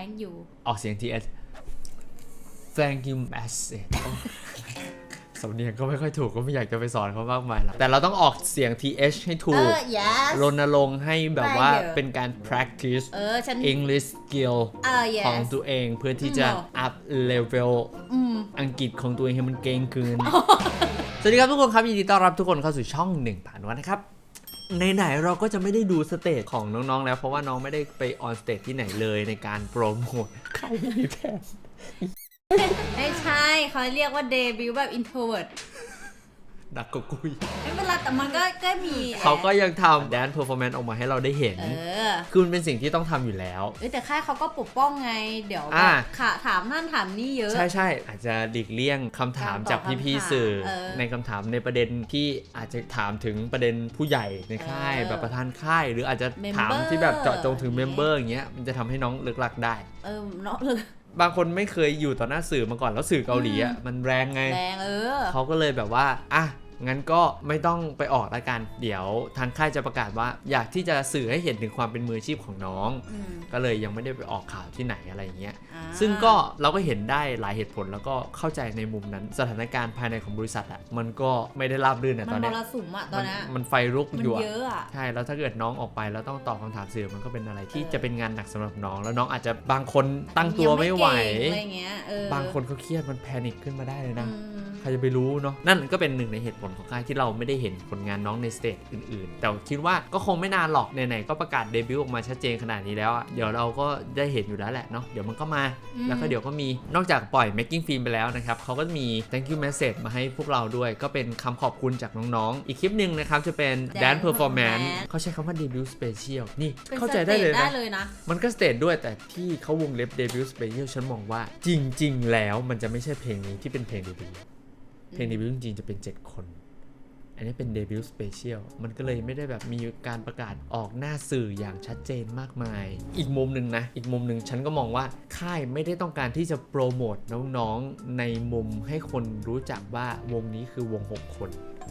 thank you ออกเสียง TS thank you message สำเนียงก็ไม่ค่อยถูกก็ไม่อยากจะไปสอนเขามากมายหรอกแต่เราต้องออกเสียง th ให้ถูเอกอ yes รณรงค์ให้แบบว่าได้เยอะ เป็นการ practice เออฉัน English skill เออ yes ของตัวเองเพื่อที่จะ อืม up level อืม อังกฤษของตัวเองให้มันเก่งขึ้น สวัสดีครับทุกคนครับ ยินดีต้อนรับทุกคนเข้าสู่ช่องหนึ่งผ่านวันนะครับ ไหนๆเราก็จะไม่ได้ดูสเตจของน้องๆแล้ว เพราะว่าน้องไม่ได้ไปออนสเตจที่ไหนเลยในการโปรโมทใครมีแพนไม่ใช่เขาเรียกว่าเดบิวต์แบบอินโทรเวิร์ด กกว่ากุยไม่เป็นไรแต่มันก็ก็มีเขาก็ยังทำแดนเพอร์ฟอร์แมนซ์ออกมาให้เราได้เห็น เออคือมันเป็นสิ่งที่ต้องทำอยู่แล้ว เอ้ยแต่ค่ายเขาก็ปกป้องไง เดี๋ยวอ่าแบบค่ะถามนั่นถามนี่เยอะ ใช่ใช่อาจจะหลีกเลี่ยงคำถามการตอบจากพี่ๆสื่อคำถามเออในคำถามในประเด็นที่อาจจะถามถึงประเด็นผู้ใหญ่ในค่ายเออแบบประธานค่าย หรืออาจจะ Member ถามที่แบบเจาะจงถึงอย่างเมเงี้ยมเบอร์อย่างเงี้ยมันจะทำให้น้องเลิกลักได้ เออเนาะบางคนไม่เคยอยู่ต่อหน้าสื่อมาก่อนแล้วสื่อเกาหลีอะมันแรงไง แรงเออ เขาก็เลยแบบว่า อะ งั้นก็ไม่ต้องไปออกละกัน เดี๋ยวทางค่ายจะประกาศว่า อยากที่จะสื่อให้เห็นถึงความเป็นมืออาชีพของน้อง อืมก็เลยยังไม่ได้ไปออกข่าวที่ไหนอะไรอย่างเงี้ย อ่าซึ่งก็เราก็เห็นได้หลายเหตุผลแล้วก็เข้าใจในมุมนั้น สถานการณ์ภายในของบริษัทอะมันก็ไม่ได้ราบรื่นอะมัตอนนมเนี้ยรสุมอะตอนเนี้ยมันมันไฟลุกมันอยู่อะ เยอะอะใช่ แล้วถ้าเกิดน้องออกไปแล้วต้องตอบคำถามสื่อมันก็เป็นอะไรที่จะเป็นงานหนักสำหรับน้อง แล้วน้องอาจจะบางคนตั้งตัวไม่ไหว ยังเก่งอะไรเงี้ยเออบางคนเขาเครียดมันแพนิคขึ้นมาได้เลยนะ อืม ใครจะไปรู้เนาะนั่นก็เป็นหนึ่งในเหตุผลของค่ายที่เราไม่ได้เห็นผลงานน้องในสเตจอื่นๆ แต่คิดว่าก็คงไม่นานหรอกไหนๆก็ประกาศเดบิวต์ออกมาชัดเจนขนาดนี้แล้วอะเดี๋ยวเราก็ได้เห็นอยู่แล้วแหละเนาะเดี๋ยวมันก็มาอืมแล้วก็เดี๋ยวก็มีนอกจากปล่อย making film ไปแล้วนะครับเขาก็มี thank you message มาให้พวกเราด้วย ก็เป็นคำขอบคุณจากน้องๆ อีกคลิปหนึ่งนะครับจะเป็น Dance dance performance performance เขาใช้คำว่า debut special นี่เป็นเข้าใจได้เลยสตจได้นะเลยนะ มันก็สเตจด้วยแต่ที่เขาวงเล็บ debut special ฉันมองว่าจริง ๆ แล้วมันจะไม่ใช่เพลงนี้ที่เป็นเพลงเดบิวต์ เพลงเดบิวต์จริงๆจะเป็น 7 คน อันนี้เป็นเดบิวต์สเปเชียลมันก็เลยไม่ได้แบบมีการประกาศออกหน้าสื่ออย่างชัดเจนมากมาย อีกมุมหนึ่งนะ อีกมุมหนึ่งฉันก็มองว่า ค่ายไม่ได้ต้องการที่จะโปรโมทน้องๆในมุมให้คนรู้จักว่าวงนี้คือวง 6 คน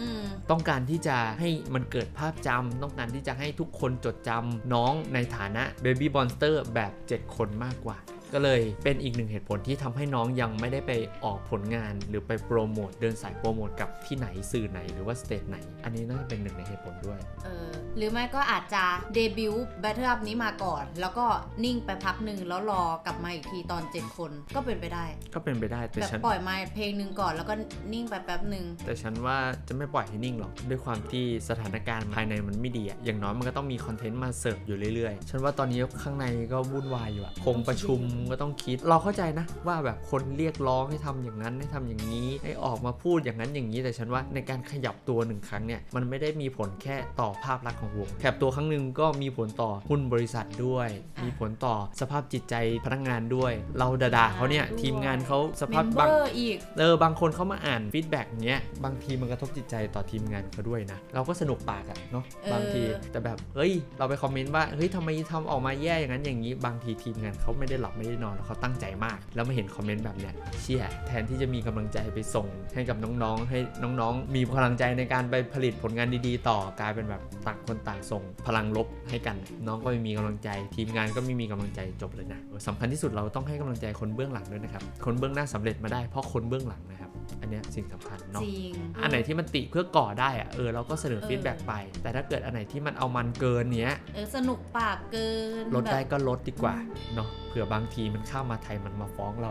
อืมต้องการที่จะให้มันเกิดภาพจำต้องการที่จะให้ทุกคนจดจำน้องในฐานะ Baby Monster แบบ 7 คนมากกว่า ก็เลยเป็นอีกหนึ่งเหตุผลที่ทำให้น้องยังไม่ได้ไปออกผลงาน หรือไปโปรโมทเดินสายโปรโมทกับที่ไหนสื่อไหนหรือว่าสเตจไหน อันนี้น่าจะเป็นหนึ่งในเหตุผลด้วยเออหรือไม่ก็อาจจะเดบิวต์แบทเทิลอัพนี้มาก่อน แล้วก็นิ่งไปพักหนึ่งแล้วรอกลับมาอีกทีตอน 7 คนก็เป็นไปได้ ก็เป็นไปได้แต่แบบฉันปล่อยมาเพลงหนึ่งก่อนแล้วก็นิ่งไปแป๊บหนึ่งแต่ฉันว่าจะไม่ปล่อยให้นิ่งหรอกด้วยความที่สถานการณ์ภายในมันไม่ดีอะอย่างน้อยมันก็ต้องมีคอนเทนต์มาเสิร์ฟอยู่เรื่อยๆ ฉันว่าตอนนี้ข้างในก็วุ่นวายอยู่อะคงประชุมก็ต้องคิด เราเข้าใจนะว่าแบบคนเรียกร้องให้ทำอย่างนั้นให้ทำอย่างนี้ให้ออกมาพูดอย่างนั้นอย่างนี้แต่ฉันว่าในการขยับตัวหนึ่งครั้งเนี่ยมันไม่ได้มีผลแค่ต่อภาพลักษณ์ของวงขยับตัวครั้งหนึ่งก็มีผลต่อหุ้นบริษัทด้วยอะมีผลต่อสภาพจิตใจพนักงานด้วย เราด่าๆเขาเนี่ยทีมงานเขาสเมภาพมเบบางอร์อีกเออบางคนเขามาอ่านฟีดแบ็กเนี้ยบางทีมันกระทบจิตใจต่อทีมงานเขาด้วยนะเราก็สนุกปากอะเนาะเออบางทีแต่แบบเฮ้ย เราไปคอมเมนต์ว่าเฮ้ยทำไมทำออกมาแย่อย่างนั้นอย่างนี้ บางทีทีมงานเขาไม่ได้หลับไม่ได้นอนแล้วเขาตั้งใจมาก แล้วมาเห็นคอมเมนต์แบบเนี้ยเชี่ยแทนที่จะมีกำลังใจไปส่งให้กับน้องๆ ให้น้องๆ มีพลังใจในการไปผลิตผลงานดีๆ ต่อกลายเป็นแบบต่างคนต่างส่งพลังลบให้กัน น้องก็ไม่มีกำลังใจ ทีมงานก็ไม่มีกำลังใจจบเลยนะสำคัญที่สุดเราต้องให้กำลังใจคนเบื้องหลังด้วยนะครับคนเบื้องหน้าสำเร็จมาได้เพราะคนเบื้องหลังนะครับ อันเนี้ยสิ่งสำคัญเนาะ จริง อันไหนที่มันติเพื่อก่อได้อะเออเราก็เสนอเออฟีดแบ็กไป แต่ถ้าเกิดอันไหนที่มันเอามันเกินเนี้ย เออสนุกปากเกิน ลดได้แบบก็ลดดีกว่าเนาะ เผื่อบางทีมันเข้ามาไทยมันมาฟ้องเรา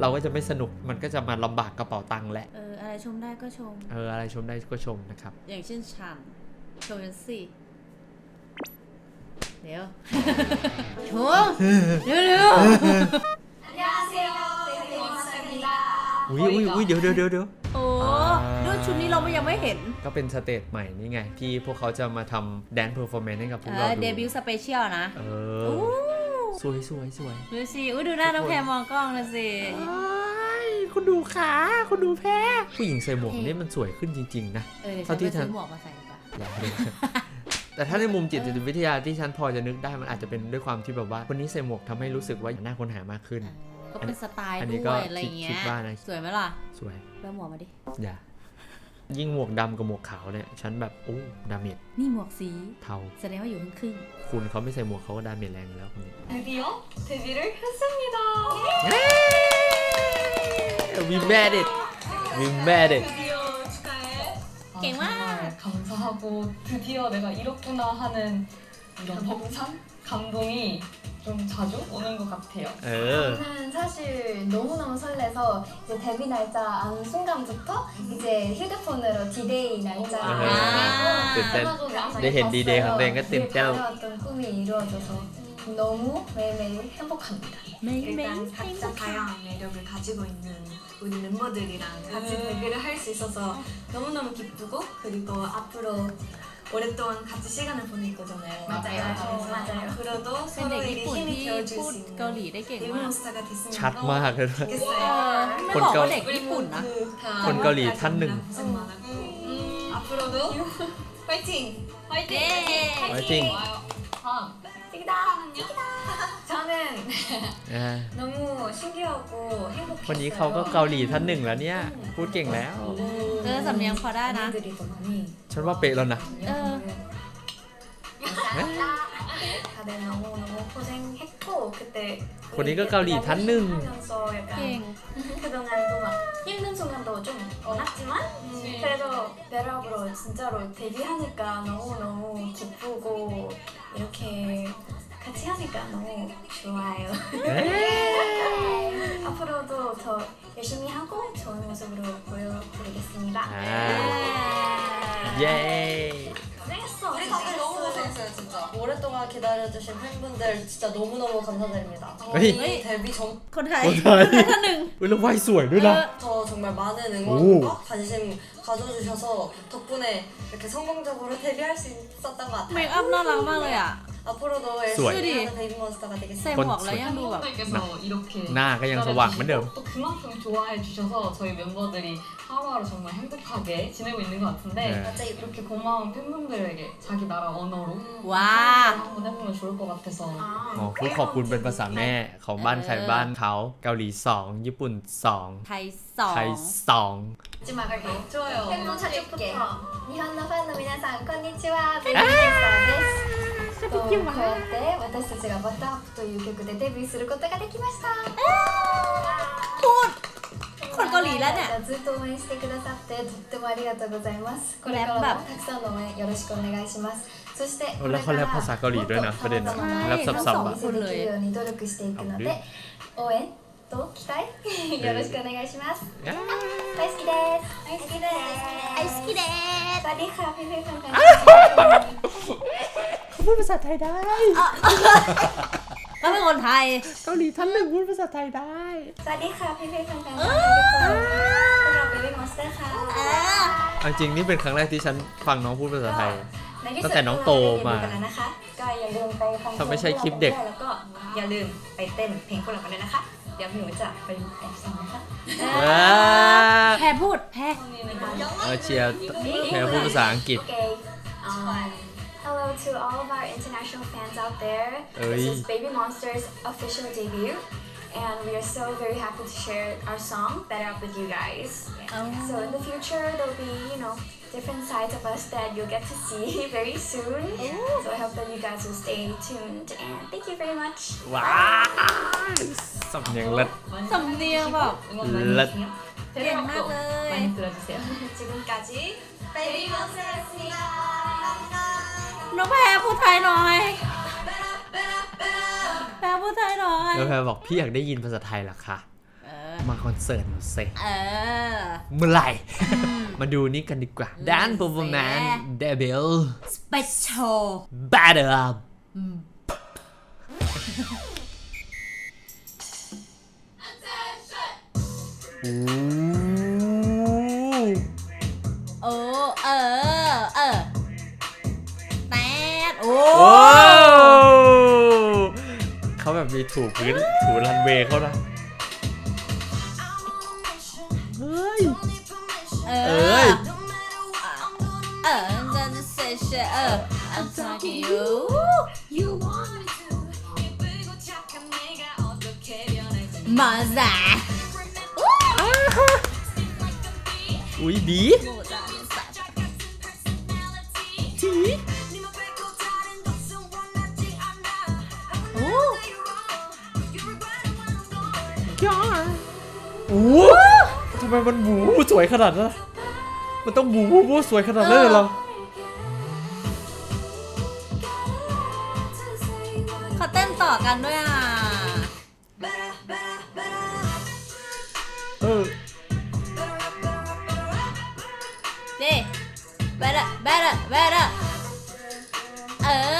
เราก็จะไม่สนุก มันก็จะมาลำบากกระเป๋าตังค์แหละ เอออะไรชมได้ก็ชม เอออะไรชมได้ก็ชมนะครับ อย่างเช่นฉันชมฉันสิเดี๋ยวชมเร็วเร็ว อุ้ยอุ้ยอุ้ยเดี๋ยวเดี๋ยวเดี๋ยวเดี๋ยว โอ้อ่า ด้วยชุดนี้เรายังไม่เห็นก็เป็นสเตจใหม่นี่ไง ที่พวกเขาจะมาทำแดนเพอร์ฟอร์แมนซ์ให้กับพวกเอเราอดูเดบิวต์สเปเชียลนะเอโอ้อสวยสวยสวยดูสิอุ้ยดูหน้าน้องแพรมองกล้องเลยสิ คุณดูขาคุณดูแพ้ ผู้หญิงใส่หมวกนี่มันสวยขึ้นจริง ๆ นะ เออเดี๋ยวเท่าฉันที่ไปซื้ฉัอนหมวกมาใส่ดีกว่า อยากดูแต่ถ้าในมุมจิตวิทยาที่ฉันพอจะนึกได้มันอาจจะเป็นด้วยความที่แบบว่าคนนี้ใส่หมวกทำให้รู้สึกว่าน่าค้นหามากขึ้น ก็เป็นสไตล์ อันนี้ ด้ ก็ วยอะไร คิด เงี้ คิ ย ดว่านะ สวยไหมล่ะ สวย ไปเอาหมวกมาดิ อย่า ยิ่งหมวกดำกับหมวกขาวเนี่ย ฉันแบบโอ้ดาเมจ นี่หมวกสี เทา แสดงว่าอยู่ครึ่ง คุณเขาไม่ใส่หมวกเขาก็ดาเมจแรงอยู่แล้วคนนี้ 드디어 데뷔를 했습니다. We made it We made it 드디어 축하해. 아, 깽와. 정말 감사하고 드디어 내가 이렇구나 하는 이런 벅찬 감동이 좀 자주 오는 것 같아요. 에. 저는 사실 너무너무 설레서 이제 데뷔 날짜 아는 순간부터 이제 휴대폰으로 디데이 날짜를 아. 알고 일단 전화도 나중에 내 봤어요. 디데이 한다는 게 늘 뜸짱. 바라왔던 꿈이 이루어져서 너무 매일매일 행복합니다. 매일매일 각자 다양한 매력을 가지고 있는 우리 멤버들이랑 같이 네. 음. 배그를 할 수 있어서 너무너무 기쁘고 그리고 앞으로 오랫동안 같이 시간을 보낼 거잖아요. 맞아요. 그래서 맞아요. 앞으로도 เป็นเด็ก 서로에게 ญี่ปุ่น 힘이 ที่ 되어줄 พูด 수 있는 เกาหลีได้เก่งมาก 데뷔몬스터가 됐으면 ชัด 너무 มากเลยนะ เอ 좋겠어요. อไม่บอกว่าเด็กญี่ปุ่นนะ คนเกาหลีท่านหนึ่ง 고생 많았고 앞으로도 파이팅! เย้ 화이팅! 다음. 찍다. 저는 อ่า 너무 신기하고 คนนี้เขาก็เกาหลีท่านหนึ่งแล้วเนี่ย พูดเก่งแล้ว เออสำเนียงพอได้นะ 분들이 더 많이 ฉันว่าเป๊ะแล้วนะ 어. 다들 너무너무 고생했고 그때 본인가 가을이 닿는. 하면서 เก่ 약간 ง 그동안도 막 힘든 순간도 좀 많았지만 그래도 멜업으로 진짜로 데뷔하니까 너무너무 기쁘고 이렇게 같이 하니까 너무 좋아요 เอ้ย 앞으로도 더 열심히 하고 좋은 모습으로 보여드리겠습니다 อ่ า เย้ 고생했어 우리 다들 너무 고생했어요 진짜 오랫동안 기다려주신 팬분들 진짜 너무너무 감사드립니다 에이. 저희 데뷔 전 คนไทย คนไทย คนไทยท่านหนึ่ง อุ้ยแล้วไวสวยด้วยนะ 저 정말 많은 오. 응원과 관심 가져주셔서 덕분에 이렇게 성공적으로 데뷔할 수 있었던 것 เมค 같아요 อัพน่ารักมากเลยอ่ะ 앞으로도 수월. 열심히 하는 데뷔몬스터가 ใส่ 되겠습니다 หมวกแล้วยังดูแบบ 팬분들께서 이렇게 ห 그만큼 좋아해 주셔서 저희 멤버들이 하루하루 정말 행복하게 지내고 있는 것 같은데 네. 갑자기 이렇게 고마운 팬분들에게 자기 나라 언어로 음, 와. 한번 해보면 좋을 것 같아서. อ๋อพูดขอบคุณเป็นภาษาแม่ของบ้านใครบ้านเขาเกาหลีสองญี่ปุ่นสองไทยสอง ไทยสอง 잊지 말게. 좋아요 팬분. 사진부터 니혼노 팬의 미나상 건니치와 아! 팬분께서 とこうやって私たちがバターアップという曲でデビューすることができました。 พูด คนเกาหลีแล้วเนี่ย ずっと応援してくださってとってもありがとうございます。これからもたくさんの応援よろしくお願いします。そしてこれ แล้ว か เขาแร ら ปภาษาเกาหลีด้วยนะประเด็นนะ もっと様々 แร な ปซับๆ お อ่ะ 見せできるように努力していくので応援と期待よろしくお願いします。大好きです。大好きです。ไอสกิเดส สวัสดีค่ะพี่พี่ๆแฟนๆ เขาพูดภาษาไทยได้ ก็เป็นคนไทย เกาหลีท่านหนึ่งพูดภาษาไทยได้ สวัสดีค่ะพี่พี่ๆแฟนๆทุกคนพวกเราเบบี้มอนสเตอร์ค่ะเอาจริงนี่เป็นครั้งแรกที่ฉันฟังน้องพูดภาษาไทย ในที่ตั้สุดงแต่น้องโตมาก็ได้เรียนรู้กันแล้วนะคะก็อย่าลืมไปฟังถ้าไม่ใช่คลิปเด็ก แล้วก็อย่าลืมไปเต้นเพลงพวกเรากันด้วยนะคะ เดี๋ยวหนูจะไปแอบฟังนะคะว้าแพรพูดแพรเออเชียร์แพรพูดภาษาอังกฤษ Okay um, Hello to all of our international fans out there This is Baby Monster's official debut and we are so very happy to share our song Better Up with you guys So in the future, there'll be, you know, different sides of us that you'll get to see very soon. So I hope that you guys will stay tuned and thank you very much. ว้าวสำเนียงเลิศ 많이 썸네일 봐. 응원 많이 렛. 해주세요 렛. 데뷔박도 많이 들어주세요 지금까지 베이비몬스터였습니다 น้องแพรพูดไทยหน่อย แพรพูดไทยหน่อย แล้วแพรบอกพี่อยากได้ยินภาษาไทยเหรอคะเออ มาคอนเสิร์ตหนูเซเออ เมื่อไหร่ มาดูนี่กันดีกว่าด้านเออ performance แซ่ debut special better up โอ้ เออ เออ ดโอ้ โอ้เขาแบบมีถูพื้นถูรันเวย์เขานะ เฮ้ย เอ เอ้ อย เออจะจะเซชเออ I'm talking you You want me to 예쁘고 착한 내가 어떻게 변할지 มาจ้ะ อุ้ยดี บูจ้ะ โ ด อ้โหทำไมมันหมูสวยขนาดนั้นอะมันต้องหมูหมูสวยขนาดนั้นเลยเหรอ เขาเต้นต่อกันด้วยอะ เออเด้แบดะแบดะแบดะเออ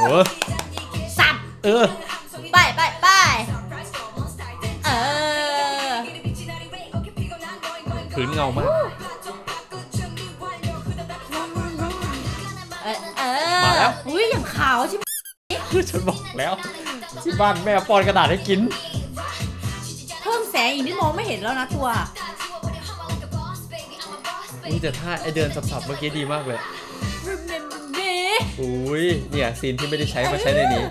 โอ้สับเออ ไปไปไปเออพื้นเงามาก เออเออมาแล้ว อุ้ยอย่างขาวใช่ไหมฉันบอกแล้ว ที่บ้านแม่ป้อนกระดาษให้กิน เพิ่มแสงอีกนิดมองไม่เห็นแล้วนะตัวอุ้ยแต่ถ้าไอเดินสับๆเมื่อกี้ดีมากเลยเด้ อุ้ยเนี่ยซีนที่ไม่ได้ใช้มาใช้ในนี้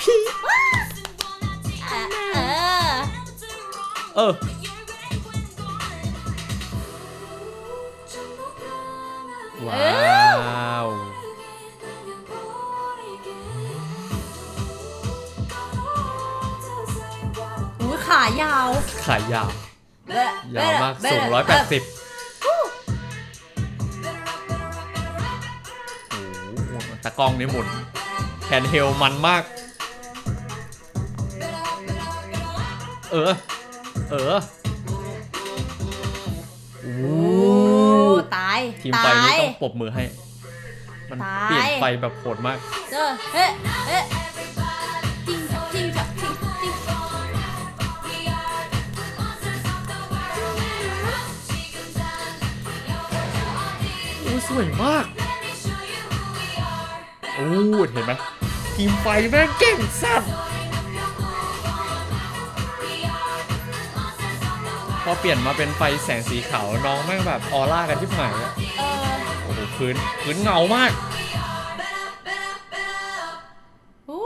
พี่เออเออว้าวอุ้ยขายาว ขายาวเบะยาวมากเบะสูงเบะร้อยแปดสิบ ล้องนี่หมุนแฮนด์เฮลมันมาก เออ เออโอ้โอ้ตาย ทีมไฟตานี่ยต้องปรบมือให้ มันตาย เปลี่ยนไฟแบบโหดมาก เจอเฮ้เฮ้จิ้งจับจิ้งจับจิ้งจิ้งโอ้สวยมากโอ้เห็นไหมทีมไฟแม่งเก่งสัตว์พอเปลี่ยนมาเป็นไฟแสงสีขาวน้องแม่งแบบออร่ากันที่หายอะเออโอ้โหพื้นพื้นเงามาก อู้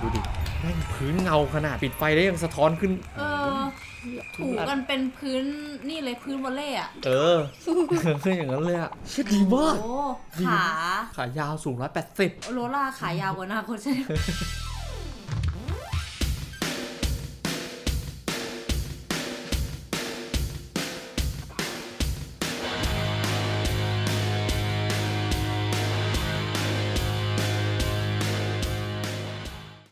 ดูดิแม่งพื้นเงาขนาดปิดไฟได้ยังสะท้อนขึ้น เออ ถูกันเป็นพื้นนี่เลยพื้นวอลเล่อะเออคืออย่างนั้นเลยอะเชิดดีมากโอ้ดีขา ขายาวสูงร้อยแปดสิบโรล่าขายาวกว่าหน้าคนใช่ไหม